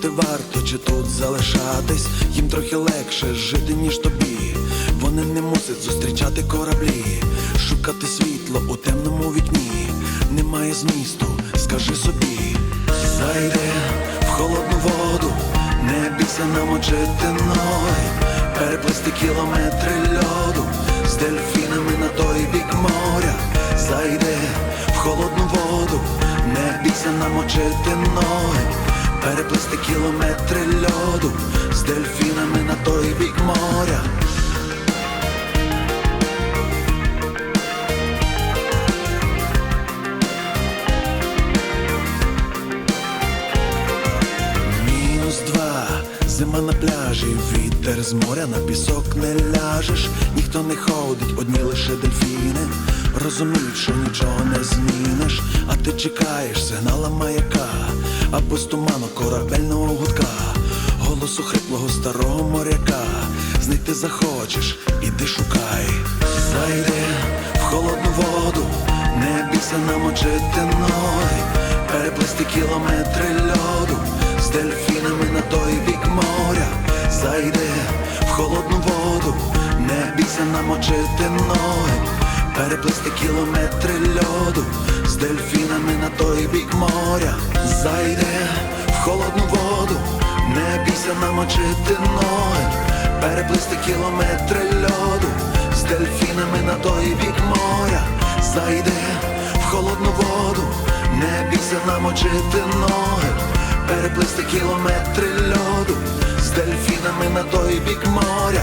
шукати варто чи тут залишатись, їм трохи легше жити, ніж тобі. Вони не мусять зустрічати кораблі, шукати світло у темному вікні. Немає змісту, скажи собі, зайди в холодну воду, не бійся намочити ноги, переплисти кілометри льоду з дельфінами на той бік моря, зайди в холодну воду, не бійся намочити ноги, переплисти кілометри льоду з дельфінами на той бік моря. Мінус два, зима на пляжі, вітер з моря на пісок не ляжеш, ніхто не ходить, одні лише дельфіни. Розуміють, що нічого не зміниш, а ти чекаєш сигнала маяка, або з туману корабельного гудка, голосу хриплого старого моряка. Знайти захочеш, іди шукай, зайди в холодну воду, не бійся намочити ноги, переплисти кілометри льоду з дельфінами на той бік моря, зайди в холодну воду, не бійся намочити ноги, переплисти кілометри льоду з дельфінами на той бік моря, зайди в холодну воду, не бійся намочити ноги, переплисти кілометри льоду з дельфінами на той бік моря, зайди в холодну воду, не бійся намочити ноги, переплисти кілометри льоду з дельфінами на той бік моря.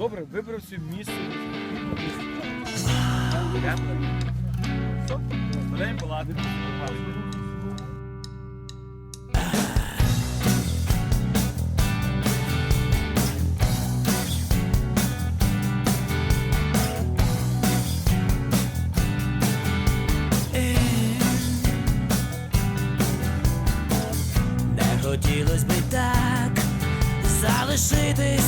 Добре, вибрав собі місце. Беремо палати. Хотілось би так залишити.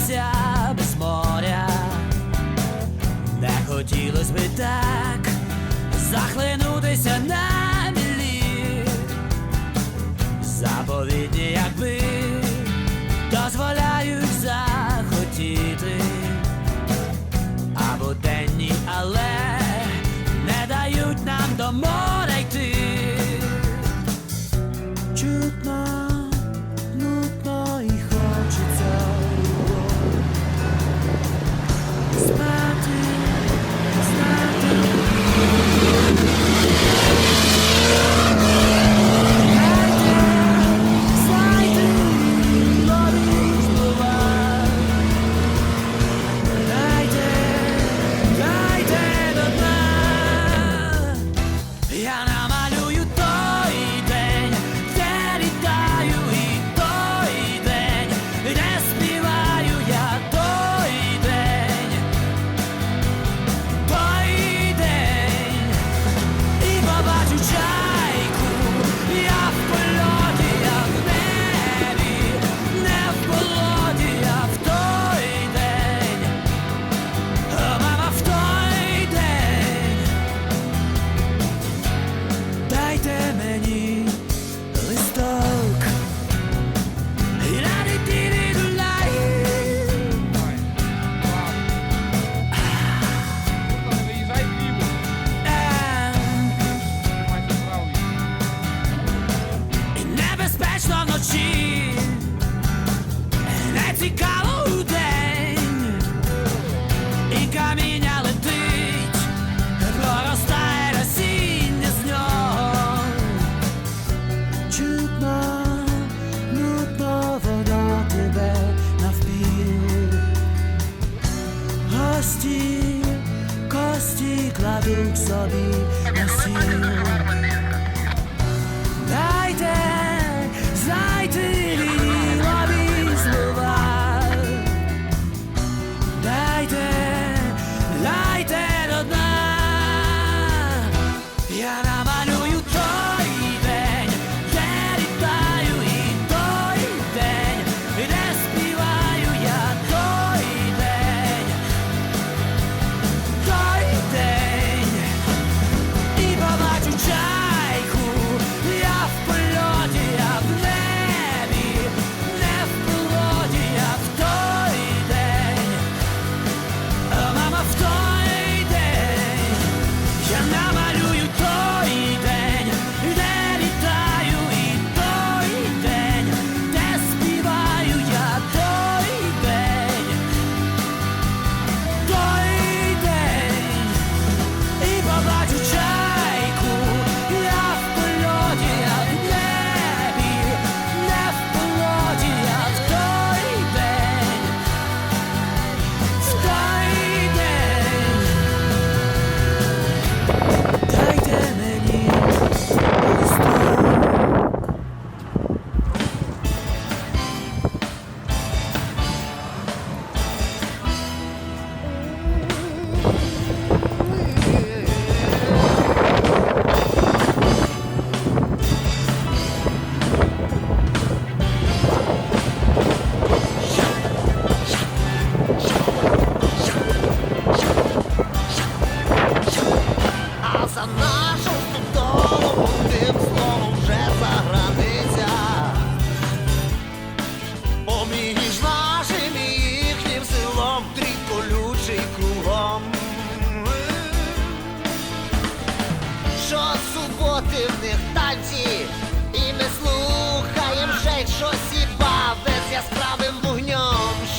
проти в них танці, і ми слухаєм вже щось іба без яскравим вогнем.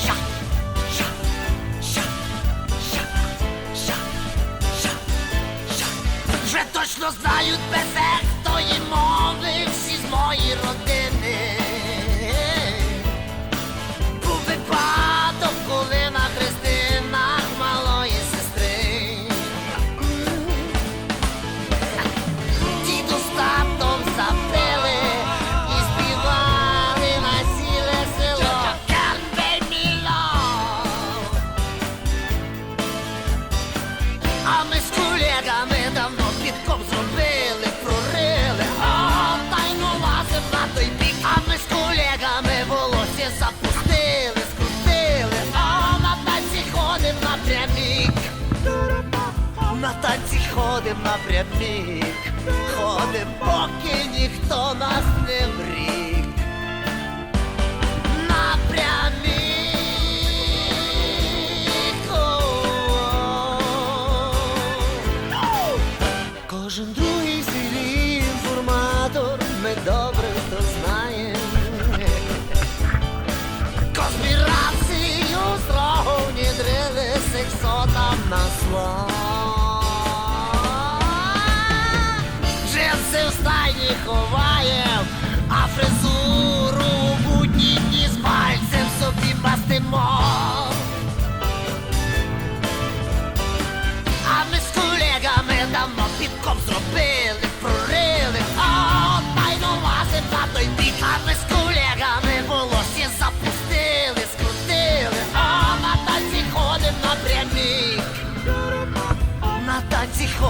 Ша, ша, ша, ша, ша, ша, ша. Вже точно знають безе. ходим напрямік, ходим, поки ніхто нас не.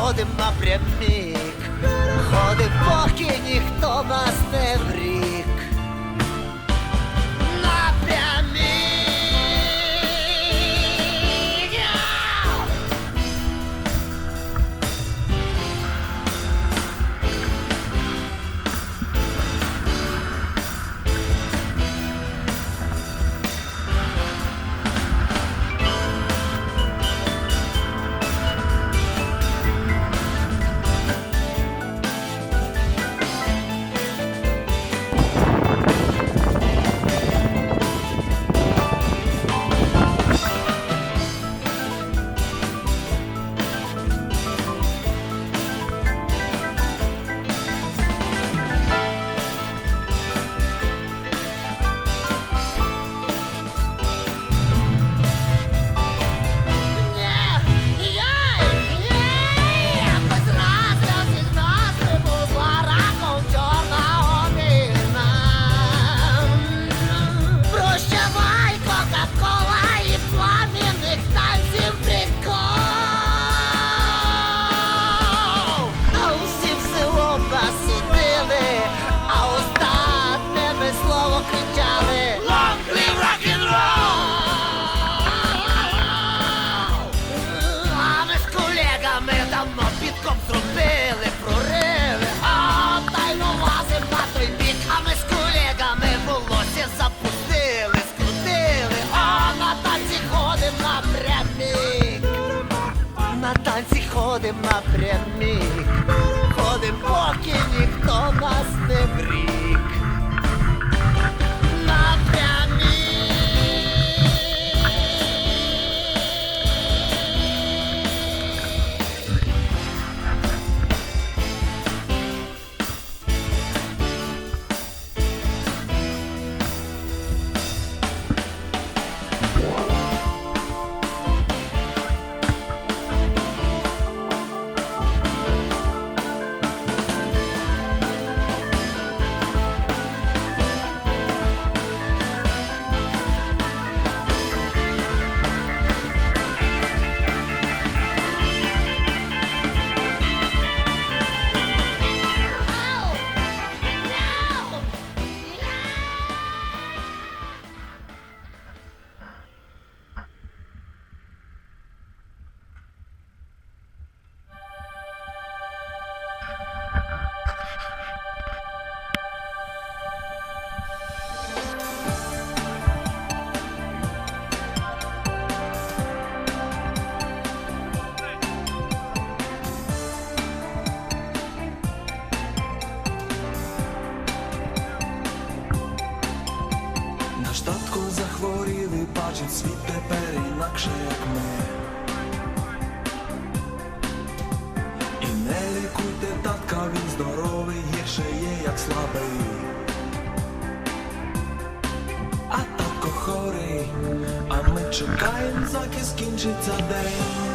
ходим напрямік, ходим, поки ніхто нас не. contro trompet так же, як ми. І не лікуйте татка, він здоровий, гірше є, як слабий. А татко хорий, а ми чекаємо, заки скінчиться день.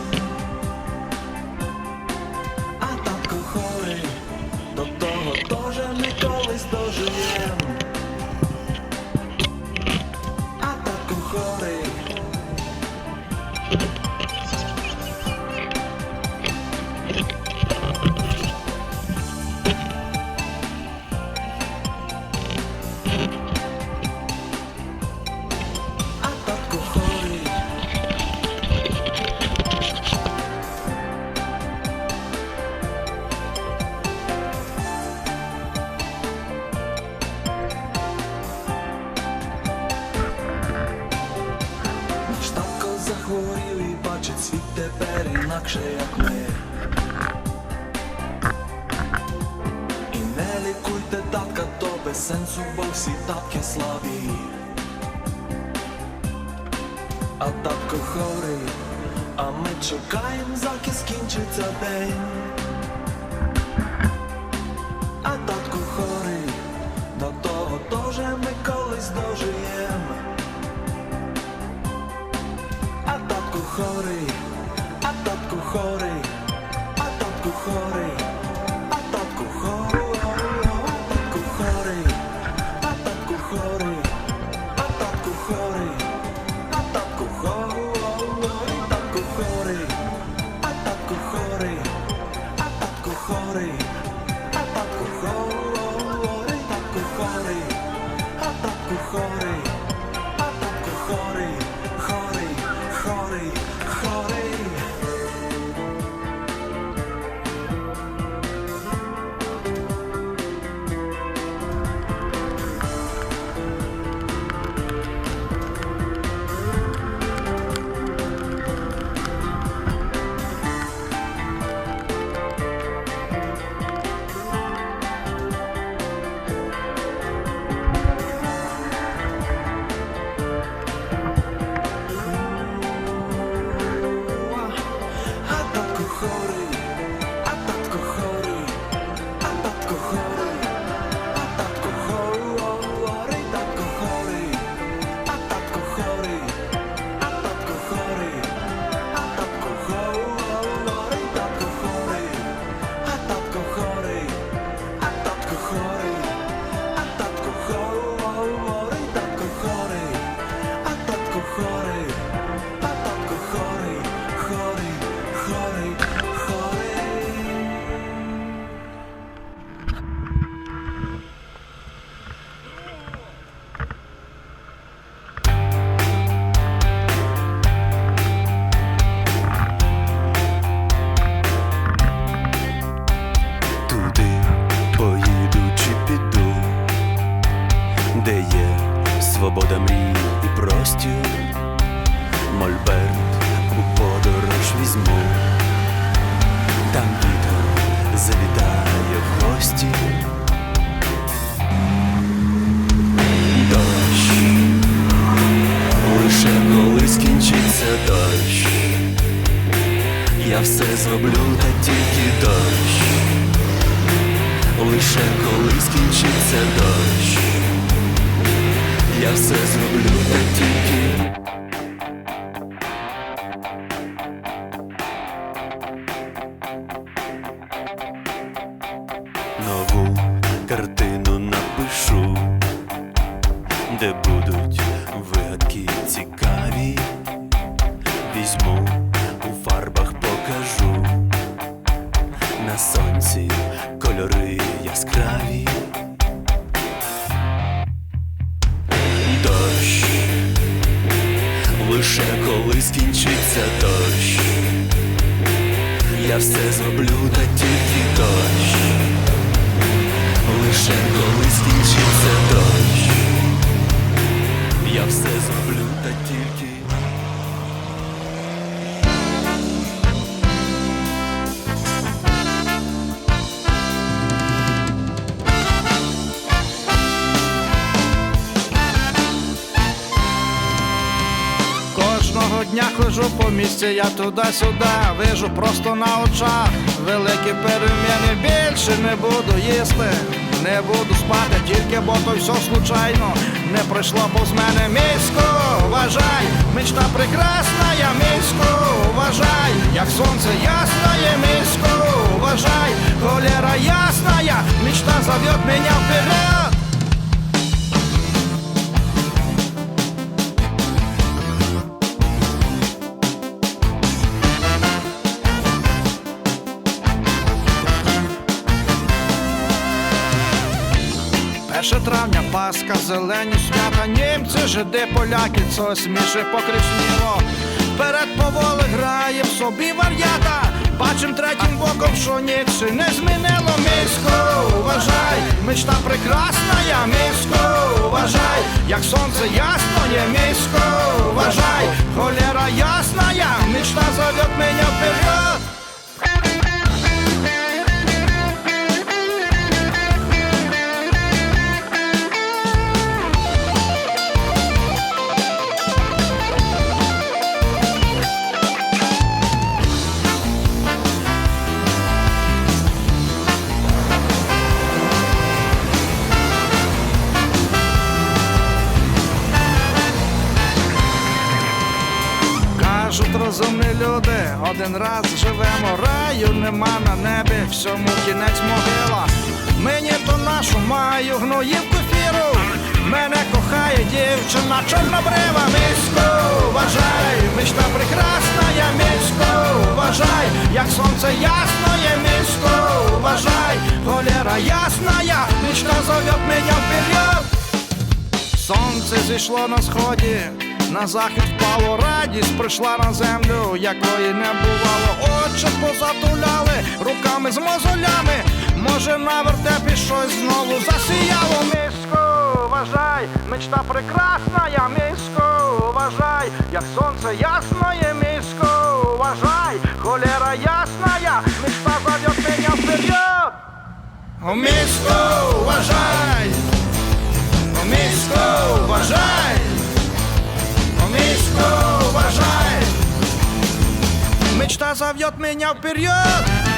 Тепер інакше, як ми. І не лікуйте татка, то без сенсу, бо всі татки слабі. А татко хорий, а ми чекаємо, заки скінчиться день. Де є свобода мрій і простір, Мольберт у подорож візьму, там вітер завітає в гості. Дощ, лише коли скінчиться дощ. Я все зроблю, та тільки дощ. Лише коли скінчиться дощ, я все зроблю тільки. Нову картину напишу, де будуть вигадки цікаві. Візьму у фарбах покажу на сонці кольори яскраві. Я туди-сюди, вижу просто на очах. Великі переміни більше не буду їсти, не буду спати, тільки бо то все случайно. Не пройшло повз мене місько, вважай, мечта прекрасна, я місько, вважай, як сонце ясне, місько, вважай, холера ясная, мечта зовет меня вперед. Травня, Пасха, зелені свята, німці, жиди, поляки, це сміше покришніло. Вперед поволи грає в собі вар'ята, бачим третім боком, що ніч не змінило місько. Вважай, мечта прекрасна, я місько, вважай, як сонце ясное місько, вважай, холера ясная, мечта зовет меня вперед. Один раз живемо, раю нема на небі, всьому кінець могила. Мені то нашу маю гноївку фіру. Мене кохає дівчина чорнобрива, місько, вважай, мечта прекрасна, я місько, вважай, як сонце ясно є місько, вважай, холера ясна, я мечта зовет меня вперед. Сонце зійшло на сході, на захід впало радість, прийшла на землю, якої не бувало. Очі позатуляли руками з мозолями. Може на вертепі щось знову засіяло. Місько, вважай, мечта прекрасна, я місько, вважай, як сонце ясно є місько, вважай, холера ясна, я мечта вперед. О, місько, вважай! О, місько, вважай! О, місько! Мечта зовет меня вперед!